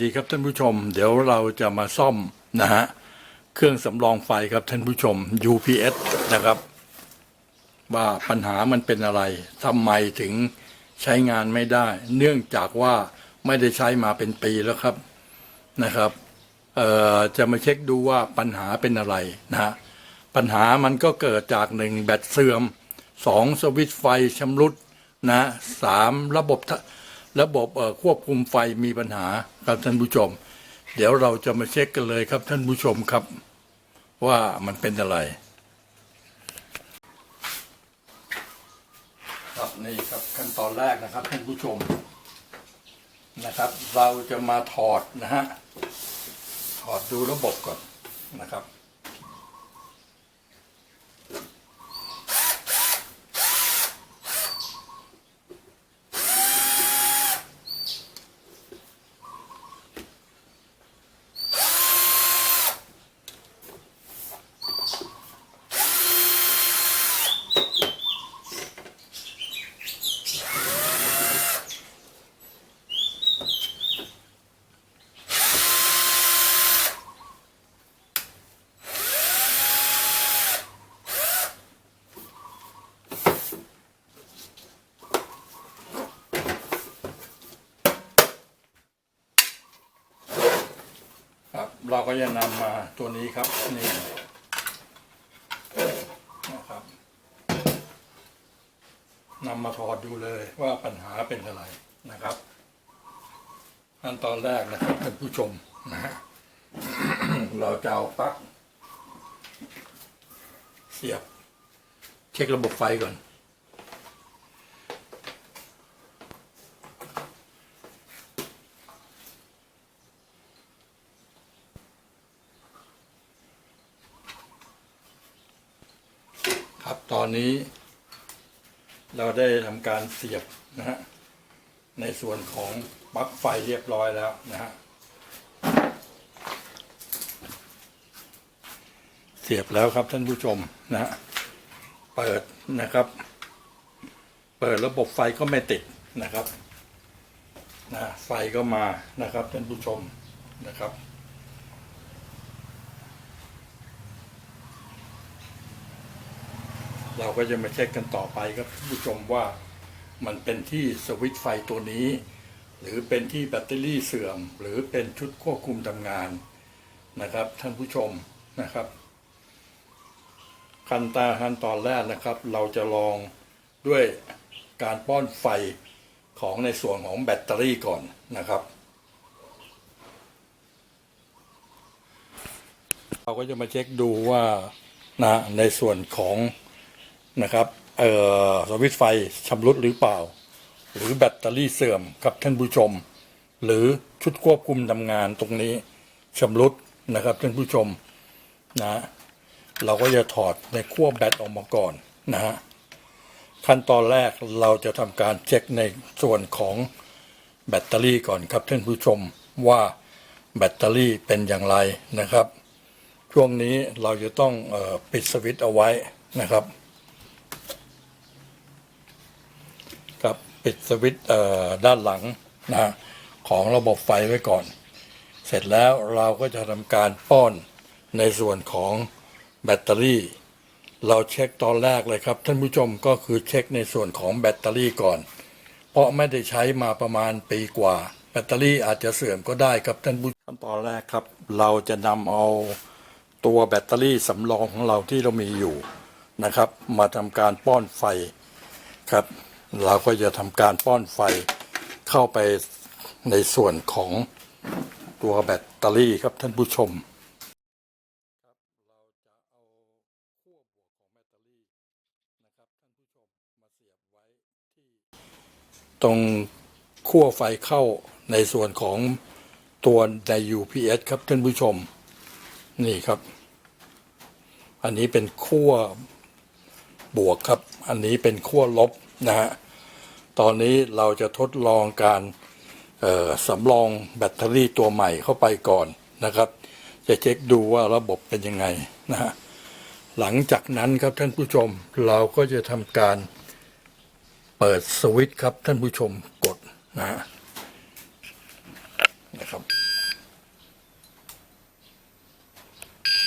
ดีครับท่านผู้ชม เดี๋ยวเราจะมาซ่อมนะฮะเครื่องสำรองไฟครับท่านผู้ชม UPS นะครับ ว่าปัญหามันเป็นอะไรทำไมถึงใช้งานไม่ได้ เนื่องจากว่าไม่ได้ใช้มาเป็นปีแล้วครับนะครับจะมาเช็คดูว่าปัญหาเป็นอะไรนะฮะปัญหามันก็เกิดจากหนึ่งแบตเสื่อมสองสวิตไฟชำรุดนะสามระบบ ระบบควบคุมไฟมีปัญหาครับท่านผู้ชม เดี๋ยวเราจะมาเช็คกันเลยครับท่านผู้ชมครับ ว่ามันเป็นอะไร ครับนี่ครับขั้นตอนแรกนะครับท่านผู้ชมนะครับ เราจะมาถอดนะฮะถอดดูระบบก่อนนะครับ ก็จะนำมาตัวนี้ครับนี่นะครับนำมาถอดดูเลยว่าปัญหาเป็นอะไรนะครับขั้นตอนแรกนะครับท่านผู้ชมนะฮะเราจะเอาปลั๊กเสียบ เช็คระบบไฟก่อน ตอนนี้ เราได้ทำการเสียบนะฮะในส่วนของปลั๊กไฟเรียบร้อยแล้วนะฮะเสียบแล้วครับท่านผู้ชมนะฮะเปิดนะครับ เปิดระบบไฟก็ไม่ติดนะครับนะไฟก็มานะครับท่านผู้ชมนะครับ เราก็จะมาเช็คกันต่อไปครับท่านผู้ชมว่ามันเป็นที่สวิตไฟตัวนี้ หรือเป็นที่แบตเตอรี่เสื่อม หรือเป็นชุดควบคุมทำงานนะครับ ท่านผู้ชมนะครับขั้นตาขั้นตอนแรกนะครับ เราจะลองด้วยการป้อนไฟของในส่วนของแบตเตอรี่ก่อนนะครับ เราก็จะมาเช็คดูว่านะในส่วนของ นะครับเอ่อสวิตช์ไฟชำรุดหรือเปล่า หรือแบตเตอรี่เสื่อมครับท่านผู้ชม หรือชุดควบคุมทำงานตรงนี้ชำรุดนะครับท่านผู้ชมนะเราก็จะถอดในขั้วแบตออกมาก่อนนะฮะขั้นตอนแรกเราจะทำการเช็คในส่วนของแบตเตอรี่ก่อนครับท่านผู้ชมว่าแบตเตอรี่เป็นอย่างไรนะครับ ช่วงนี้เราจะต้องออปิดสวิตช์เอาไว้นะครับ ครับ ปิดสวิตช์ด้านหลังนะของระบบไฟไว้ก่อน เสร็จแล้วเราก็จะทำการป้อนในส่วนของแบตเตอรี่ เราเช็คตอนแรกเลยครับ ท่านผู้ชมก็คือเช็คในส่วนของแบตเตอรี่ก่อน เพราะไม่ได้ใช้มาประมาณปีกว่า แบตเตอรี่อาจจะเสื่อมก็ได้ครับท่านผู้ขั้นตอนแรกครับ เราจะนำเอาตัวแบตเตอรี่สำรองของเราที่เรามีอยู่นะครับ มาทำการป้อนไฟครับ เราก็จะทำการป้อนไฟเข้าไปในส่วนของตัวแบตเตอรี่ครับท่านผู้ชมตรงขั้วไฟเข้าในส่วนของตัวใน UPS ครับท่านผู้ชม นี่ครับ อันนี้เป็นขั้วบวกครับ อันนี้เป็นขั้วลบนะฮะ ตอนนี้เราจะทดลองการสำรองแบตเตอรี่ตัวใหม่เข้าไปก่อนนะครับ จะเช็คดูว่าระบบเป็นยังไงนะฮะหลังจากนั้นครับท่านผู้ชมเราก็จะทำการเปิดสวิตช์ครับท่านผู้ชมกดนะนะครับ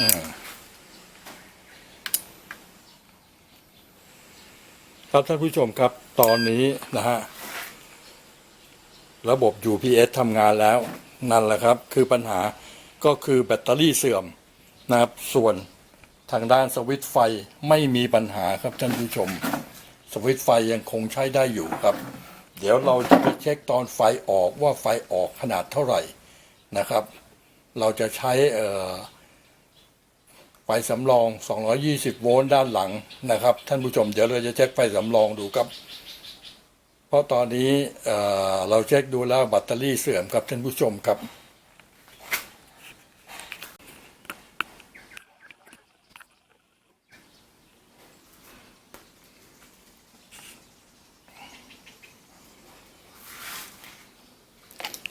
อ่า ครับท่านผู้ชมครับตอนนี้นะฮะระบบ UPS ทำงานแล้วนั่นแหละครับ คือปัญหาก็คือแบตเตอรี่เสื่อมนะครับ ส่วนทางด้านสวิตช์ไฟไม่มีปัญหาครับท่านผู้ชม สวิตช์ไฟยังคงใช้ได้อยู่ครับ เดี๋ยวเราจะไปเช็คตอนไฟออกว่าไฟออกขนาดเท่าไหร่นะครับ เราจะใช้เอ่อ ไฟสำรอง 220 โวลต์ด้านหลังนะครับ ท่านผู้ชมเดี๋ยวเราจะเช็คไฟสำรองดูครับ เพราะตอนนี้เเราเช็คดูแล้วแบตเตอรี่เสื่อมครับท่านผู้ชมครับ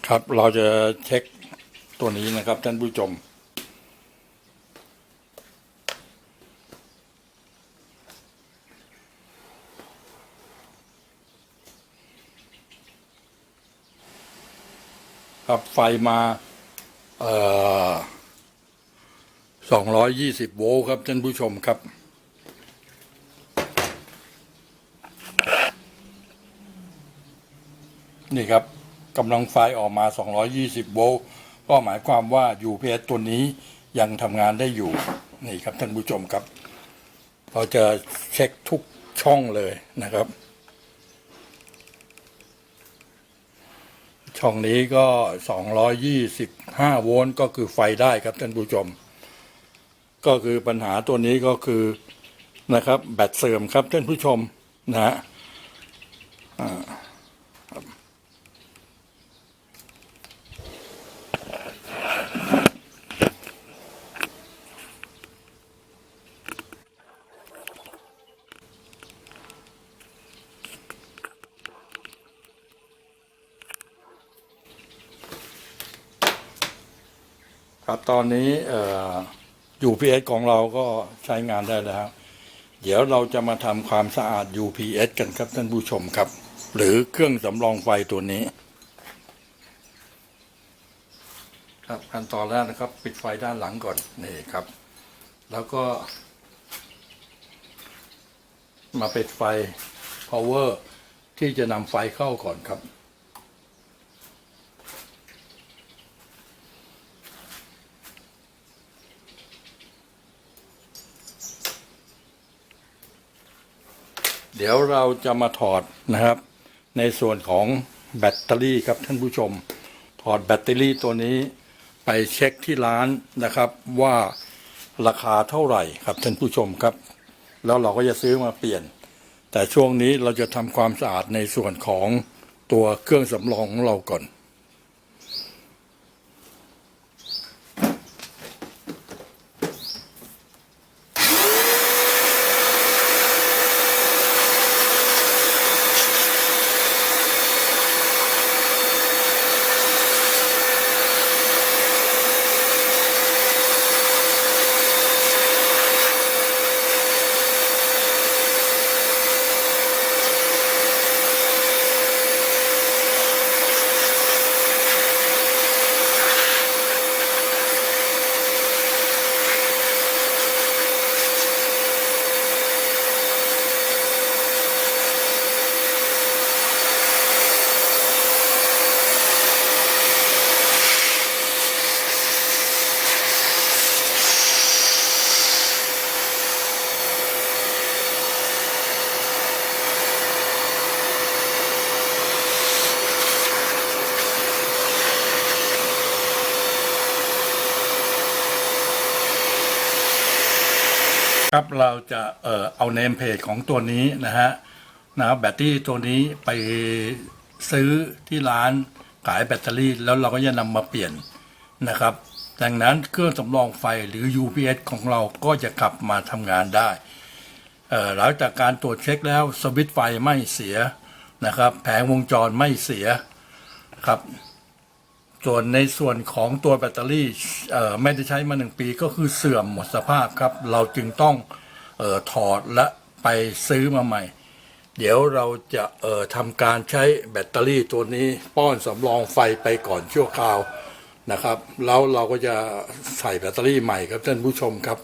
ครับ เราจะเช็คตัวนี้นะครับท่านผู้ชม ครับไฟมาเอ่อสองร้อยยี่สิบโวลต์ครับท่านผู้ชมครับ นี่ครับกำลังไฟออกมา 220 โวลต์ก็หมายความว่า UPS ตัวนี้ยังทำงานได้อยู่ นี่ครับท่านผู้ชมครับ เราจะเช็คทุกช่องเลยนะครับ ช่องนี้ก็ 225 โวลต์ก็คือไฟได้ครับท่านผู้ชม ก็คือปัญหาตัวนี้ก็คือนะครับ แบตเสื่อมครับท่านผู้ชมนะฮะ ครับตอนนี้เอ่ UPS ของเราก็ใช้งานได้แล้ว เดี๋ยวเราจะมาทำความสะอาด UPS กันครับท่านผู้ชมครับ หรือเครื่องสำรองไฟตัวนี้ ครับขั้นตอนแรกนะครับ ปิดไฟด้านหลังก่อนนี่ครับ แล้วก็ มาปิดไฟ power ที่จะนำไฟเข้าก่อนครับ ดี๋ยวเราจะมาถอดนะครับ ในส่วนของแบตเตอรี่ครับท่านผู้ชม ถอดแบตเตอรี่ตัวนี้ไปเช็คที่ร้านนะครับว่าราคาเท่าไหร่ครับท่านผู้ชมครับ แล้วเราก็จะซื้อมาเปลี่ยน แต่ช่วงนี้เราจะทำความสะอาดในส่วนของตัวเครื่องสำรองของเราก่อน ครับเราจะเอ่อเอาเนมเพจของตัวนี้นะฮะนะครับแบตเตอรี่ตัวนี้ไปซื้อที่ร้านขายแบตเตอรี่ แล้วเราก็จะนำมาเปลี่ยนนะครับ ดังนั้นเครื่องสำรองไฟหรือ UPS ของเราก็จะกลับมาทำงานได้เอ่อหลังจากการตรวจเช็คแล้วสวิตช์ไฟไม่เสียนะครับ แผงวงจรไม่เสียครับ ส่วนในส่วนของตัวแบตเตอรี่ไม่ได้ใช้มาหนึ่งปีก็คือเสื่อมหมดสภาพครับ เราจึงต้องออถอดและไปซื้อมาใหม่ เดี๋ยวเราจะออทำการใช้แบตเตอรี่ตัวนี้ป้อนสำรองไฟไปก่อนชั่วคราวนะครับ แล้วเราก็จะใส่แบตเตอรี่ใหม่ครับท่านผู้ชมครับ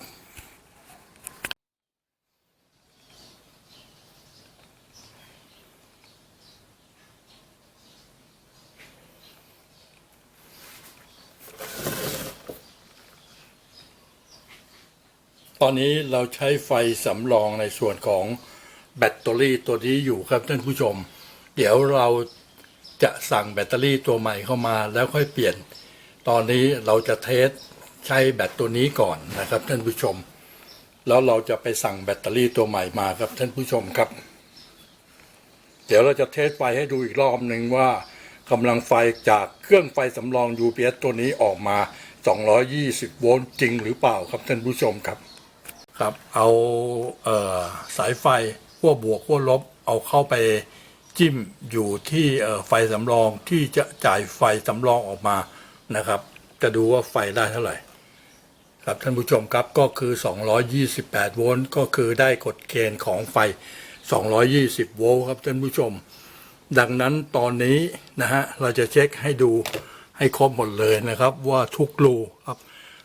ตอนนี้เราใช้ไฟสำรองในส่วนของแบตเตอรี่ตัวนี้อยู่ครับท่านผู้ชม เดี๋ยวเราจะสั่งแบตเตอรี่ตัวใหม่เข้ามาแล้วค่อยเปลี่ยน ตอนนี้เราจะเทสใช้แบตตัวนี้ก่อนนะครับท่านผู้ชม แล้วเราจะไปสั่งแบตเตอรี่ตัวใหม่มาครับท่านผู้ชมครับ เดี๋ยวเราจะเทสไฟให้ดูอีกรอบหนึ่งว่ากำลังไฟจากเครื่องไฟสำรอง UPS ตัวนี้ออกมา 220 โวลต์จริงหรือเปล่าครับท่านผู้ชมครับ ครับเอาเออสายไฟขั้วบวกขั้วลบเอาเข้าไปจิ้มอยู่ที่ไฟสำรองที่จะจ่ายไฟสำรองออกมานะครับ จะดูว่าไฟได้เท่าไหร่ ครับท่านผู้ชมครับก็คือ 228 โวลต์ก็คือได้กฎเกณฑ์ของไฟ 220 โวลต์ครับท่านผู้ชม ดังนั้นตอนนี้นะฮะเราจะเช็คให้ดูให้ครบหมดเลยนะครับว่าทุกรูครับ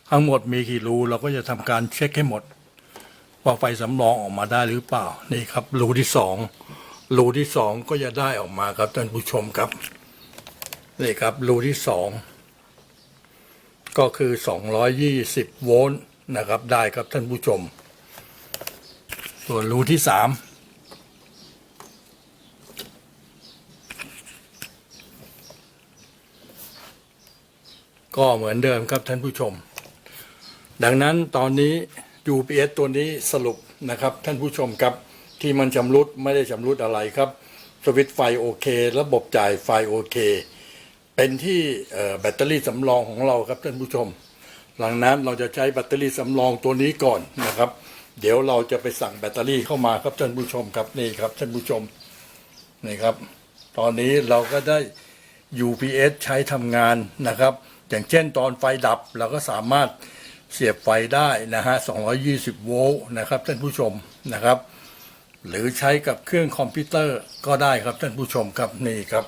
ทั้งหมดมีกี่รูเราก็จะทำการเช็คให้หมด ว่าไฟสำรองออกมาได้หรือเปล่านี่ครับรูที่สองรูที่สองก็จะได้ออกมาครับท่านผู้ชมครับนี่ครับรูที่สองก็คือ 220 โวลต์นะครับได้ครับท่านผู้ชม ส่วนรูที่สามก็เหมือนเดิมครับท่านผู้ชม ดังนั้นตอนนี้ UPS ตัวนี้สรุปนะครับ ท่านผู้ชมครับที่มันชำรุดไม่ได้ชำรุดอะไรครับ สวิตไฟโอเค ระบบจ่ายไฟโอเค เป็นที่แบตเตอรี่สำรองของเราครับท่านผู้ชม หลังนั้นเราจะใช้แบตเตอรี่สำรองตัวนี้ก่อนนะครับ เดี๋ยวเราจะไปสั่งแบตเตอรี่เข้ามาครับท่านผู้ชมครับนี่ครับท่านผู้ชมนี่ครับ ตอนนี้เราก็ได้ UPS ใช้ทำงานนะครับ อย่างเช่นตอนไฟดับเราก็สามารถ เสียบไฟได้นะฮะ 220 โวลต์นะครับท่านผู้ชมนะครับ หรือใช้กับเครื่องคอมพิวเตอร์ก็ได้ครับท่านผู้ชมครับนี่ครับ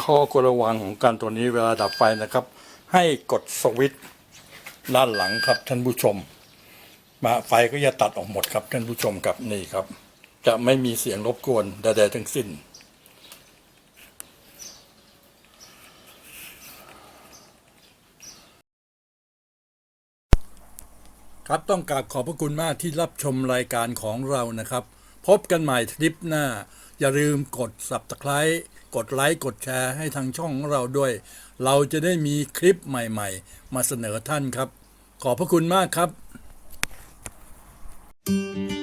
ข้อกดระวังของการตัวนี้เวลาดับไฟนะครับ ให้กดสวิตช์ด้านหลังครับท่านผู้ชม มาไฟก็จะตัดออกหมดครับท่านผู้ชมครับนี่ครับ จะไม่มีเสียงรบกวนใดๆทั้งสิ้น ครับต้องกราบขอบพระคุณมากที่รับชมรายการของเรานะครับ พบกันใหม่ทริปหน้า อย่าลืมกด subscribe กดไลค์ กดแชร์ให้ทางช่องของเราด้วย เราจะได้มีคลิปใหม่ๆ มาเสนอท่านครับ ขอบพระคุณมากครับ